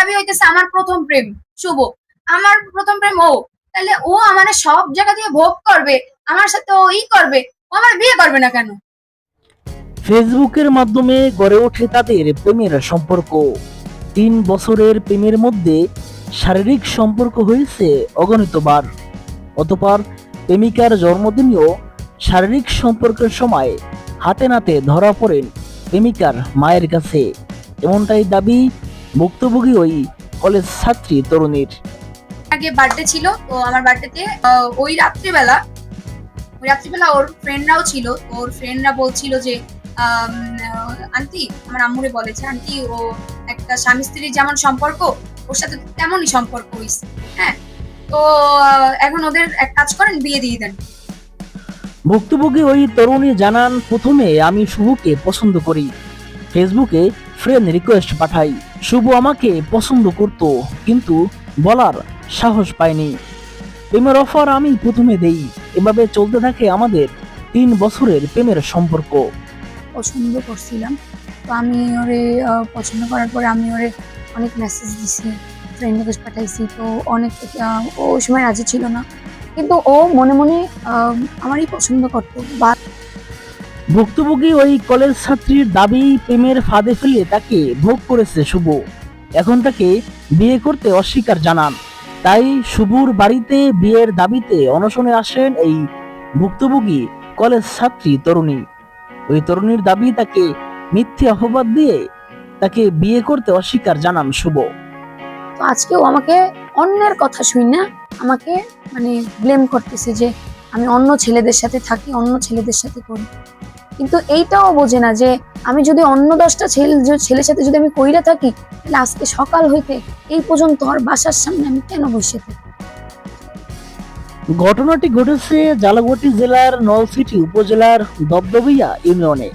দাবি হইতেছে আমার প্রথম প্রেম, শুভ। আমার প্রথম প্রেম ও। তাহলে ও আমার সব জায়গা দিয়ে ভোগ করবে, আমার সাথে ও ই করবে, ও আমার বিয়ে করবে না কেন? ফেসবুকের মাধ্যমে গড়ে ওঠে তাদের প্রেমের সম্পর্ক। তিন বছরের প্রেমের মধ্যে শারীরিক সম্পর্ক হয়েছে অগণিতবার। অতপর প্রেমিকার জন্মদিনেও শারীরিক সম্পর্কের সময় হাতে নাতে ধরা পড়েন প্রেমিকার মায়ের কাছে। এমনটাই দাবি ভুক্তভোগী ওই কলেজ ছাত্রী তরুণীর। আগে বার্থডে ছিল তো আমার বার্থডেতে ওই রাত্রিবেলা ওই রাত্রিবেলা ওর ফ্রেন্ডরাও ছিল ওর ফ্রেন্ডরা বলছিল যে আন্টি আমার আম্মুরে বলেছে আন্টি ও একটা স্বামী স্ত্রীর যেমন সম্পর্ক ওর সাথে তেমনই সম্পর্ক হয়েছে হ্যাঁ তো এখন ওদের এক কাজ করেন বিয়ে দিয়ে দেন। ভুক্তভোগী ওই তরুণী জানান প্রথমে আমি শুভকে পছন্দ করি। ফেসবুকে ফ্রেন্ড রিকোয়েস্ট পাঠাই। শুভ আমাকে পছন্দ করত, কিন্তু বলার সাহস পায়নি প্রেমের অফার আমি প্রথমে দেই, এভাবে চলতে থাকে আমাদের তিন বছরের প্রেমের সম্পর্ক। পছন্দ করছিলাম, তো আমি ওরে পছন্দ করার পরে আমি ওরে অনেক মেসেজ দিছি ফ্রেন্ড রিকোয়েস্ট পাঠাইছি, তো অনেক ও সময় রাজি ছিল না। কিন্তু ও মনে মনে আমারই পছন্দ করতো, বা ভুক্তভোগী ওই কলেজ ছাত্রীর দাবি প্রেমের ফাঁদে ফেলে তাকে ভোগ করেছে শুভ। এখন তাকে বিয়ে করতে অস্বীকার জানান। তাই শুভুর বাড়িতে বিয়ের দাবিতে অনশনে আসেন এই ভুক্তভোগী কলেজ ছাত্রী তরুণী। ওই তরুণীর দাবি তাকে মিথ্যে অপবাদ দিয়ে তাকে বিয়ে করতে অস্বীকার জানান শুভ। তো আজকেও আমাকে অন্যের কথা শুই না, আমাকে মানে ব্লেম করতেছে যে আমি অন্য ছেলেদের সাথে থাকি, অন্য ছেলেদের সাথে করি। কিন্তু এইটাও বোঝে না যে আমি যদি অন্য দশটা ছেলে ছেলের সাথে যদি আমি কইরা থাকি, তাহলে আজকে সকাল হইতে এই পর্যন্ত আর বাসার সামনে আমি কেন বসে থাকি? ঘটনাটি ঘটেছে জালাগুটি জেলার নলসিটি উপজেলার দবদবিয়া ইউনিয়নে।